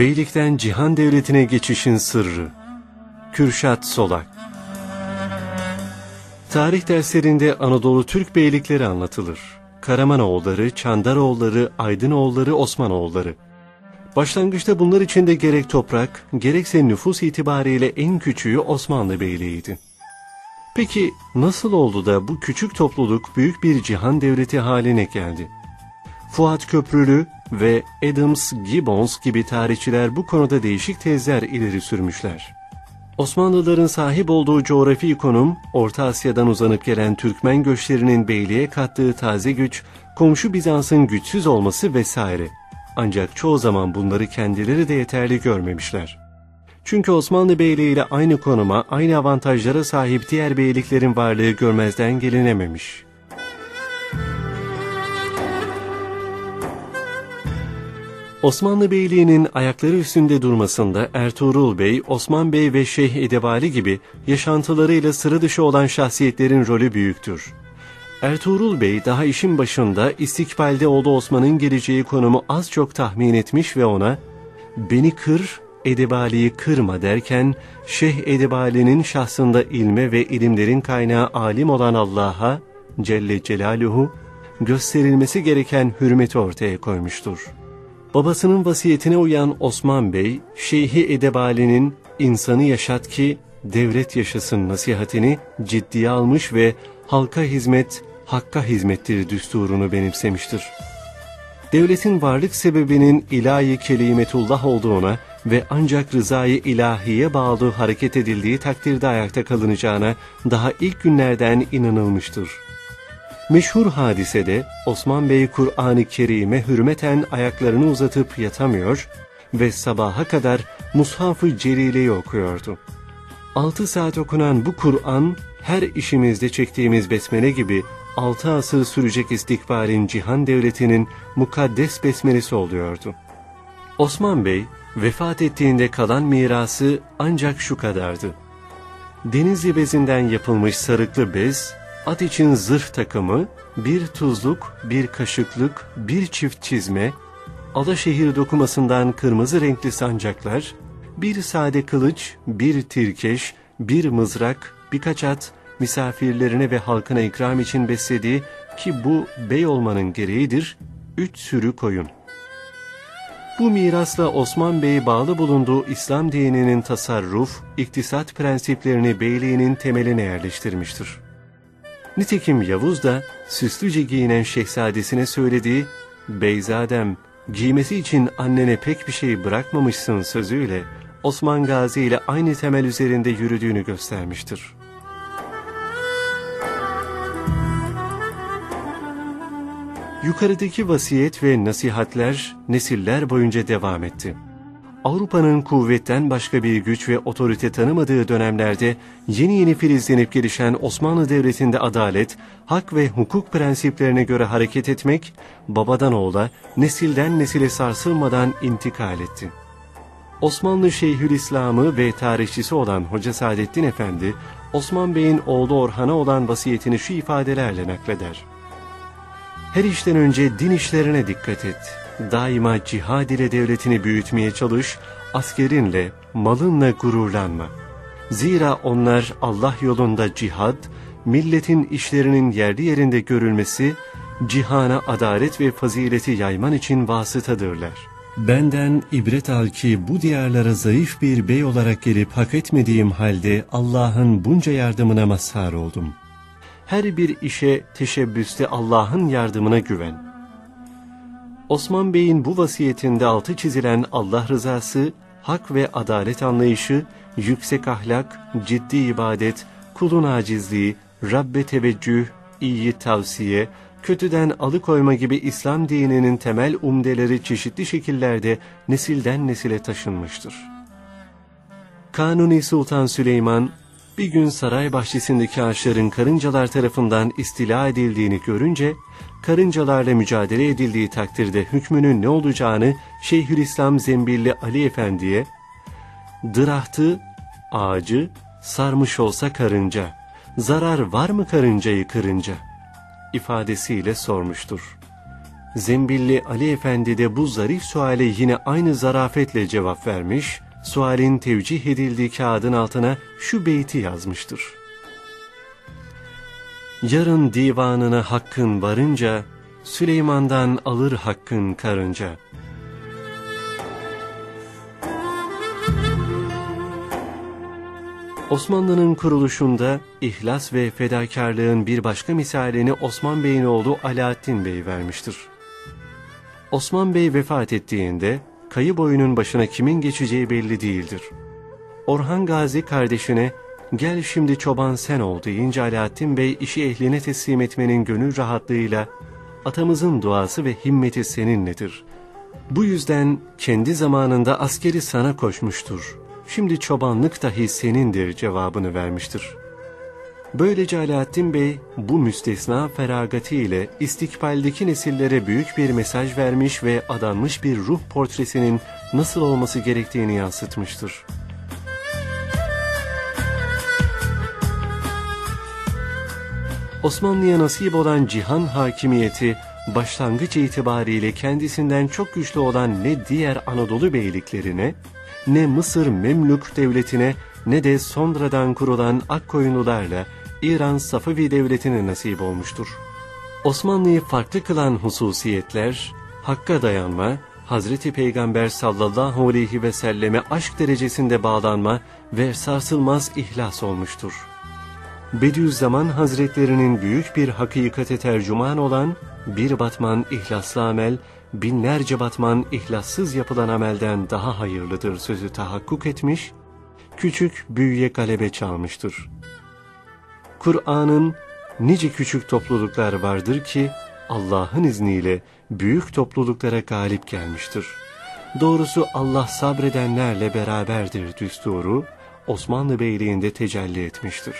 Beylikten Cihan Devleti'ne geçişin sırrı. Kürşat Solak Tarih derslerinde Anadolu Türk beylikleri anlatılır. Karamanoğulları, Çandaroğulları, Aydınoğulları, Osmanoğulları. Başlangıçta bunlar içinde gerek toprak, gerekse nüfus itibariyle en küçüğü Osmanlı Beyliği'ydi. Peki nasıl oldu da bu küçük topluluk büyük bir cihan devleti haline geldi? Fuat Köprülü ve Adams Gibbons gibi tarihçiler bu konuda değişik tezler ileri sürmüşler. Osmanlıların sahip olduğu coğrafi konum, Orta Asya'dan uzanıp gelen Türkmen göçlerinin beyliğe kattığı taze güç, komşu Bizans'ın güçsüz olması vesaire. Ancak çoğu zaman bunları kendileri de yeterli görmemişler. Çünkü Osmanlı Beyliği ile aynı konuma, aynı avantajlara sahip diğer beyliklerin varlığı görmezden gelinememiş. Osmanlı Beyliği'nin ayakları üstünde durmasında Ertuğrul Bey, Osman Bey ve Şeyh Edebali gibi yaşantılarıyla sıra dışı olan şahsiyetlerin rolü büyüktür. Ertuğrul Bey daha işin başında istikbalde oğlu Osman'ın geleceği konumu az çok tahmin etmiş ve ona ''Beni kır, Edebali'yi kırma'' derken Şeyh Edebali'nin şahsında ilme ve ilimlerin kaynağı alim olan Allah'a Celle Celaluhu gösterilmesi gereken hürmeti ortaya koymuştur. Babasının vasiyetine uyan Osman Bey, Şeyhi Edebali'nin insanı yaşat ki devlet yaşasın nasihatini ciddiye almış ve halka hizmet, hakka hizmettir düsturunu benimsemiştir. Devletin varlık sebebinin ilahi kelimetullah olduğuna ve ancak rızayı ilahiye bağlı hareket edildiği takdirde ayakta kalınacağına daha ilk günlerden inanılmıştır. Meşhur hadisede Osman Bey Kur'an-ı Kerim'e hürmeten ayaklarını uzatıp yatamıyor ve sabaha kadar Mushaf-ı Celile'yi okuyordu. Altı saat okunan bu Kur'an her işimizde çektiğimiz besmele gibi altı asır sürecek istikbalin cihan devletinin mukaddes besmelesi oluyordu. Osman Bey vefat ettiğinde kalan mirası ancak şu kadardı. Denizli bezinden yapılmış sarıklı bez at için zırh takımı, bir tuzluk, bir kaşıklık, bir çift çizme, Alaşehir dokumasından kırmızı renkli sancaklar, bir sade kılıç, bir tirkeş, bir mızrak, birkaç at, misafirlerine ve halkına ikram için beslediği ki bu bey olmanın gereğidir, üç sürü koyun. Bu mirasla Osman Bey bağlı bulunduğu İslam dininin tasarruf, iktisat prensiplerini beyliğinin temeline yerleştirmiştir. Nitekim Yavuz da süslüce giyinen şehzadesine söylediği Beyzadem giymesi için annene pek bir şey bırakmamışsın sözüyle Osman Gazi ile aynı temel üzerinde yürüdüğünü göstermiştir. Yukarıdaki vasiyet ve nasihatler nesiller boyunca devam etti. Avrupa'nın kuvvetten başka bir güç ve otorite tanımadığı dönemlerde yeni yeni filizlenip gelişen Osmanlı Devleti'nde adalet, hak ve hukuk prensiplerine göre hareket etmek, babadan oğula, nesilden nesile sarsılmadan intikal etti. Osmanlı Şeyhülislam'ı ve tarihçisi olan Hoca Saadettin Efendi, Osman Bey'in oğlu Orhan'a olan vasiyetini şu ifadelerle nakleder. Her işten önce din işlerine dikkat et daima cihad ile devletini büyütmeye çalış, askerinle, malınla gururlanma. Zira onlar Allah yolunda cihad, milletin işlerinin yerli yerinde görülmesi, cihana adalet ve fazileti yayman için vasıtadırlar. Benden ibret al ki bu diyarlara zayıf bir bey olarak gelip hak etmediğim halde Allah'ın bunca yardımına mazhar oldum. Her bir işe teşebbüste Allah'ın yardımına güven.'' Osman Bey'in bu vasiyetinde altı çizilen Allah rızası, hak ve adalet anlayışı, yüksek ahlak, ciddi ibadet, kulun acizliği, Rabbe teveccüh, iyi tavsiye, kötüden alıkoyma gibi İslam dininin temel umdeleri çeşitli şekillerde nesilden nesile taşınmıştır. Kanuni Sultan Süleyman, bir gün saray bahçesindeki ağaçların karıncalar tarafından istila edildiğini görünce, karıncalarla mücadele edildiği takdirde hükmünün ne olacağını Şeyhülislam Zembilli Ali Efendi'ye, ''Dırahtı, ağacı, sarmış olsa karınca, zarar var mı karıncayı kırınca?'' ifadesiyle sormuştur. Zembilli Ali Efendi de bu zarif suale yine aynı zarafetle cevap vermiş, sualin tevcih edildiği kağıdın altına şu beyti yazmıştır. Yarın divanına hakkın varınca, Süleyman'dan alır hakkın karınca. Osmanlı'nın kuruluşunda ihlas ve fedakarlığın bir başka misalini Osman Bey'in oğlu Alaaddin Bey vermiştir. Osman Bey vefat ettiğinde kayı boyunun başına kimin geçeceği belli değildir. Orhan Gazi kardeşine gel şimdi çoban sen ol deyince Alaaddin Bey işi ehline teslim etmenin gönül rahatlığıyla atamızın duası ve himmeti seninledir. Bu yüzden kendi zamanında askeri sana koşmuştur. Şimdi çobanlık dahi senindir cevabını vermiştir. Böylece Alaaddin Bey bu müstesna feragati ile istikbaldeki nesillere büyük bir mesaj vermiş ve adanmış bir ruh portresinin nasıl olması gerektiğini yansıtmıştır. Osmanlı'ya nasip olan cihan hakimiyeti başlangıç itibariyle kendisinden çok güçlü olan ne diğer Anadolu beyliklerine, ne Mısır Memlük devletine ne de sonradan kurulan Akkoyunlularla İran Safavi devletine nasip olmuştur. Osmanlı'yı farklı kılan hususiyetler, hakka dayanma, Hazreti Peygamber sallallahu aleyhi ve selleme aşk derecesinde bağlanma ve sarsılmaz ihlas olmuştur. Bediüzzaman Hazretlerinin büyük bir hakikate tercüman olan bir batman ihlaslı amel, binlerce batman ihlassız yapılan amelden daha hayırlıdır sözü tahakkuk etmiş, küçük büyüye galebe çalmıştır. Kur'an'ın nice küçük topluluklar vardır ki Allah'ın izniyle büyük topluluklara galip gelmiştir. Doğrusu Allah sabredenlerle beraberdir düsturu Osmanlı Beyliği'nde tecelli etmiştir.